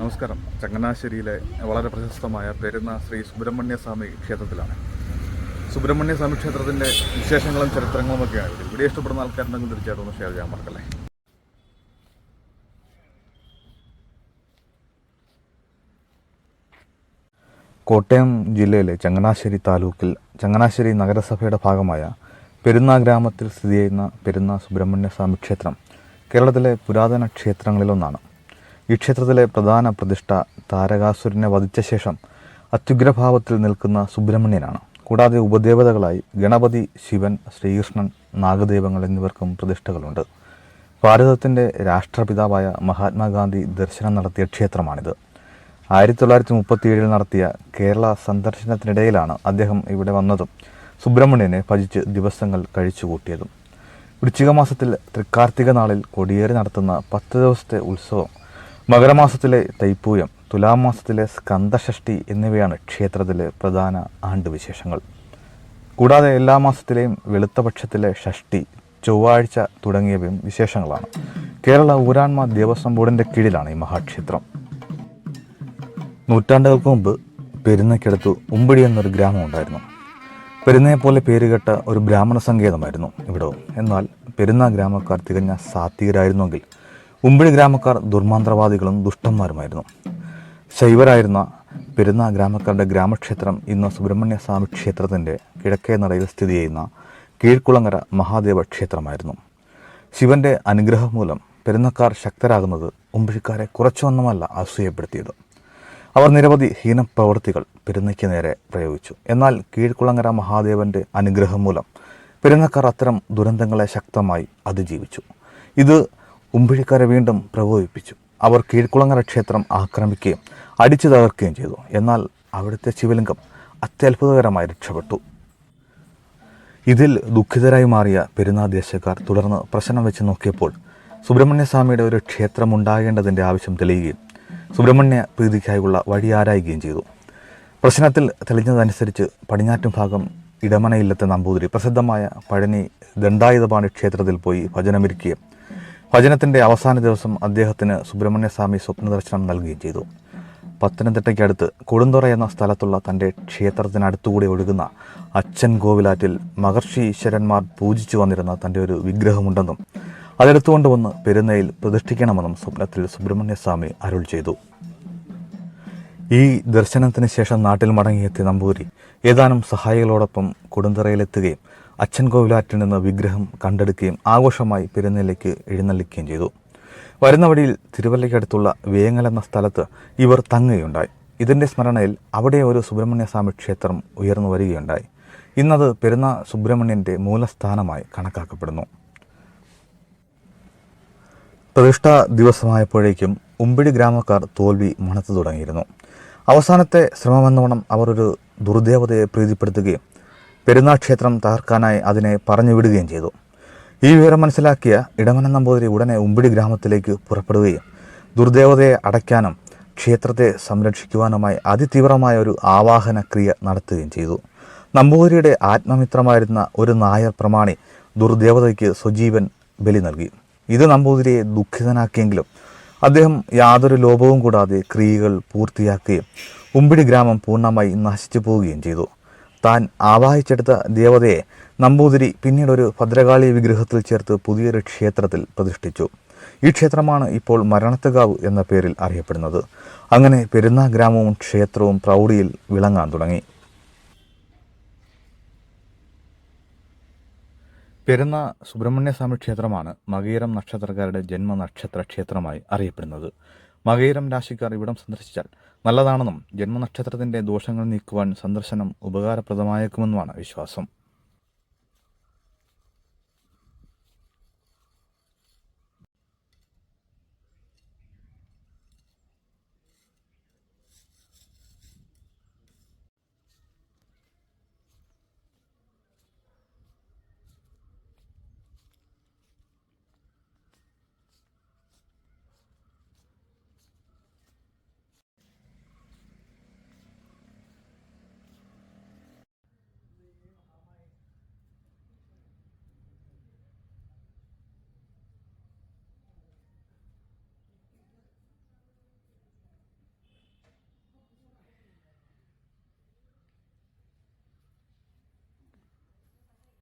നമസ്കാരം. ചങ്ങനാശ്ശേരിയിലെ വളരെ പ്രശസ്തമായ പെരുന്ന ശ്രീ സുബ്രഹ്മണ്യ സ്വാമി ക്ഷേത്രത്തിലാണ്. സുബ്രഹ്മണ്യ സ്വാമി ക്ഷേത്രത്തിന്റെ വിശേഷങ്ങളും ചരിത്രങ്ങളും ഒക്കെയാണ് ഇവിടെ വീഡിയോ ഇഷ്ടപ്പെടുന്ന ആൾക്കാരുണ്ടെങ്കിൽ തീർച്ചയായിട്ടും ഒന്ന് ഷെയർ ചെയ്യാൻ മറക്കല്ലേ? കോട്ടയം ജില്ലയിലെ ചങ്ങനാശ്ശേരി താലൂക്കിൽ ചങ്ങനാശ്ശേരി നഗരസഭയുടെ ഭാഗമായ പെരുന്ന ഗ്രാമത്തിൽ സ്ഥിതി ചെയ്യുന്ന പെരുന്ന സുബ്രഹ്മണ്യ സ്വാമി ക്ഷേത്രം കേരളത്തിലെ പുരാതന ക്ഷേത്രങ്ങളിലൊന്നാണ്. ഈ ക്ഷേത്രത്തിലെ പ്രധാന പ്രതിഷ്ഠ താരകാസുരനെ വധിച്ച ശേഷം അത്യുഗ്രഭാവത്തിൽ നിൽക്കുന്ന സുബ്രഹ്മണ്യനാണ്. കൂടാതെ ഉപദേവതകളായി ഗണപതി ശിവൻ ശ്രീകൃഷ്ണൻ നാഗദേവങ്ങൾ എന്നിവർക്കും പ്രതിഷ്ഠകളുണ്ട്. ഭാരതത്തിന്റെ രാഷ്ട്രപിതാവായ മഹാത്മാഗാന്ധി ദർശനം നടത്തിയ ക്ഷേത്രമാണിത്. ആയിരത്തി തൊള്ളായിരത്തി മുപ്പത്തിയേഴിൽ നടത്തിയ കേരള സന്ദർശനത്തിനിടയിലാണ് അദ്ദേഹം ഇവിടെ വന്നതും സുബ്രഹ്മണ്യനെ ഭജിച്ച് ദിവസങ്ങൾ കഴിച്ചുകൂട്ടിയതും. വൃശ്ചിക മാസത്തിൽ തൃക്കാർത്തിക നാളിൽ കൊടിയേറി നടത്തുന്ന പത്ത് ദിവസത്തെ ഉത്സവം മകരമാസത്തിലെ തൈപ്പൂയം തുലാമാസത്തിലെ സ്കന്ദഷഷ്ടി എന്നിവയാണ് ക്ഷേത്രത്തിലെ പ്രധാന ആണ്ടുവിശേഷങ്ങൾ. കൂടാതെ എല്ലാ മാസത്തിലെയും വെളുത്തപക്ഷത്തിലെ ഷഷ്ടി ചൊവ്വാഴ്ച തുടങ്ങിയവയും വിശേഷങ്ങളാണ്. കേരള ഊരാൺമ ദേവസ്വം ബോർഡിന്റെ കീഴിലാണ് ഈ മഹാക്ഷേത്രം. നൂറ്റാണ്ടുകൾക്ക് മുമ്പ് പെരുന്നയ്ക്കടുത്ത് ഉമ്പിടി എന്നൊരു ഗ്രാമം ഉണ്ടായിരുന്നു. പെരുന്നയെപ്പോലെ പേരുകെട്ട ഒരു ബ്രാഹ്മണ സങ്കേതമായിരുന്നു ഇവിടവും. എന്നാൽ പെരുന്ന ഗ്രാമക്കാർ തികഞ്ഞ സാത്വികരായിരുന്നെങ്കിൽ ഉമ്പിടി ഗ്രാമക്കാർ ദുർമാന്ത്രവാദികളും ദുഷ്ടന്മാരുമായിരുന്നു. ശൈവരായിരുന്ന പെരുന്ന ഗ്രാമക്കാരുടെ ഗ്രാമക്ഷേത്രം ഇന്ന് സുബ്രഹ്മണ്യ സ്വാമി ക്ഷേത്രത്തിന്റെ കിഴക്കേ നടയിൽ സ്ഥിതി ചെയ്യുന്ന കീഴ്ക്കുളങ്ങര മഹാദേവ ക്ഷേത്രമായിരുന്നു. ശിവന്റെ അനുഗ്രഹം മൂലം പെരുന്നക്കാർ ശക്തരാകുന്നത് ഉമ്പിഴിക്കാരെ കുറച്ചൊന്നുമല്ല അസൂയപ്പെടുത്തിയത് അവർ നിരവധി ഹീനപ്രവൃത്തികൾ പെരുന്നയ്ക്ക് നേരെ പ്രയോഗിച്ചു. എന്നാൽ കീഴ്ക്കുളങ്ങര മഹാദേവന്റെ അനുഗ്രഹം മൂലം പെരുന്നക്കാർ അത്തരം ദുരന്തങ്ങളെ ശക്തമായി അതിജീവിച്ചു. ഇത് ഉമ്പിഴിക്കാരെ വീണ്ടും പ്രകോപിപ്പിച്ചു. അവർ കീഴ്ക്കുളങ്ങര ക്ഷേത്രം ആക്രമിക്കുകയും അടിച്ചു തകർക്കുകയും ചെയ്തു. എന്നാൽ അവിടുത്തെ ശിവലിംഗം അത്യത്ഭുതകരമായി രക്ഷപ്പെട്ടു. ഇതിൽ ദുഃഖിതരായി മാറിയ പെരുന്നാദേശക്കാർ തുടർന്ന് പ്രശ്നം വെച്ച് നോക്കിയപ്പോൾ സുബ്രഹ്മണ്യസ്വാമിയുടെ ഒരു ക്ഷേത്രം ഉണ്ടാകേണ്ടതിന്റെ ആവശ്യം തെളിയുകയും സുബ്രഹ്മണ്യ പ്രീതിക്കായുള്ള വഴി ആരായുകയും ചെയ്തു. പ്രശ്നത്തിൽ തെളിഞ്ഞതനുസരിച്ച് പടിഞ്ഞാറ്റും ഭാഗം ഇടമനയില്ലത്തെ നമ്പൂതിരി പ്രസിദ്ധമായ പഴനി ദണ്ഡായുധപാണി ക്ഷേത്രത്തിൽ പോയി ഭജനമിരിക്കുകയും ഭജനത്തിന്റെ അവസാന ദിവസം അദ്ദേഹത്തിന് സുബ്രഹ്മണ്യസ്വാമി സ്വപ്നദർശനം നൽകുകയും ചെയ്തു. പത്തനംതിട്ടയ്ക്കടുത്ത് കൊടുന്തുറ എന്ന സ്ഥലത്തുള്ള തന്റെ ക്ഷേത്രത്തിനടുത്തുകൂടി ഒഴുകുന്ന അച്ഛൻ കോവിലാറ്റിൽ മഹർഷി ഈശ്വരന്മാർ പൂജിച്ചു വന്നിരുന്ന തന്റെ ഒരു വിഗ്രഹമുണ്ടെന്നും അതെടുത്തുകൊണ്ട് വന്ന് പെരുന്നയിൽ പ്രതിഷ്ഠിക്കണമെന്നും സ്വപ്നത്തിൽ സുബ്രഹ്മണ്യസ്വാമി അരുൾ ചെയ്തു. ഈ ദർശനത്തിന് ശേഷം നാട്ടിൽ മടങ്ങിയെത്തിയ നമ്പൂരി ഏതാനും സഹായികളോടൊപ്പം കൊടുന്തറയിലെത്തുകയും അച്ഛൻ കോവിലാറ്റിൽ നിന്ന് വിഗ്രഹം കണ്ടെടുക്കുകയും ആഘോഷമായി പെരുന്നയിലേക്ക് എഴുന്നള്ളിക്കുകയും ചെയ്തു. വരുന്ന വഴിയിൽ തിരുവല്ലയ്ക്കടുത്തുള്ള വേങ്ങൽ എന്ന സ്ഥലത്ത് ഇവർ തങ്ങുകയുണ്ടായി. ഇതിന്റെ സ്മരണയിൽ അവിടെ ഒരു സുബ്രഹ്മണ്യ സ്വാമി ക്ഷേത്രം ഉയർന്നു വരികയുണ്ടായി. ഇന്നത് പെരുന്ന സുബ്രഹ്മണ്യന്റെ മൂലസ്ഥാനമായി കണക്കാക്കപ്പെടുന്നു. പ്രതിഷ്ഠാ ദിവസമായപ്പോഴേക്കും ഉമ്പിടി ഗ്രാമക്കാർ തോൽവി മണത്തു തുടങ്ങിയിരുന്നു. അവസാനത്തെ ശ്രമമെന്നോണം അവർ ഒരു ദുർദേവതയെ പ്രീതിപ്പെടുത്തുകയും പെരുന്നാൾ ക്ഷേത്രം തകർക്കാനായി അതിനെ പറഞ്ഞു വിടുകയും ചെയ്തു. ഈ വിവരം മനസ്സിലാക്കിയ ഇടമനൻ നമ്പൂതിരി ഉടനെ ഉമ്പിടി ഗ്രാമത്തിലേക്ക് പുറപ്പെടുകയും ദുർദേവതയെ അടയ്ക്കാനും ക്ഷേത്രത്തെ സംരക്ഷിക്കുവാനുമായി അതിതീവ്രമായ ഒരു ആവാഹന ക്രിയ നടത്തുകയും ചെയ്തു. നമ്പൂതിരിയുടെ ആത്മമിത്രമായിരുന്ന ഒരു നായർ പ്രമാണി ദുർദേവതയ്ക്ക് സ്വജീവൻ ബലി നൽകി. ഇത് നമ്പൂതിരിയെ ദുഃഖിതനാക്കിയെങ്കിലും അദ്ദേഹം യാതൊരു ലോപവും കൂടാതെ ക്രിയകൾ പൂർത്തിയാക്കുകയും ഉമ്പിടി ഗ്രാമം പൂർണമായി നശിച്ചു പോവുകയും ചെയ്തു. താൻ ആവാഹിച്ചെടുത്ത ദേവതയെ നമ്പൂതിരി പിന്നീട് ഒരു ഭദ്രകാളി വിഗ്രഹത്തിൽ ചേർത്ത് പുതിയൊരു ക്ഷേത്രത്തിൽ പ്രതിഷ്ഠിച്ചു. ഈ ക്ഷേത്രമാണ് ഇപ്പോൾ മരണത്തുകാവ് എന്ന പേരിൽ അറിയപ്പെടുന്നത്. അങ്ങനെ പെരുന്നാ ഗ്രാമവും ക്ഷേത്രവും പ്രൗഢിയിൽ വിളങ്ങാൻ തുടങ്ങി. പെരുന്ന സുബ്രഹ്മണ്യസ്വാമി ക്ഷേത്രമാണ് മകീരം നക്ഷത്രക്കാരുടെ ജന്മനക്ഷത്ര ക്ഷേത്രമായി അറിയപ്പെടുന്നത്. മകീരം രാശിക്കാർ ഇവിടം സന്ദർശിച്ചാൽ നല്ലതാണെന്നും ജന്മനക്ഷത്രത്തിന്റെ ദോഷങ്ങൾ നീക്കുവാൻ സന്ദർശനം ഉപകാരപ്രദമായേക്കുമെന്നുമാണ് വിശ്വാസം.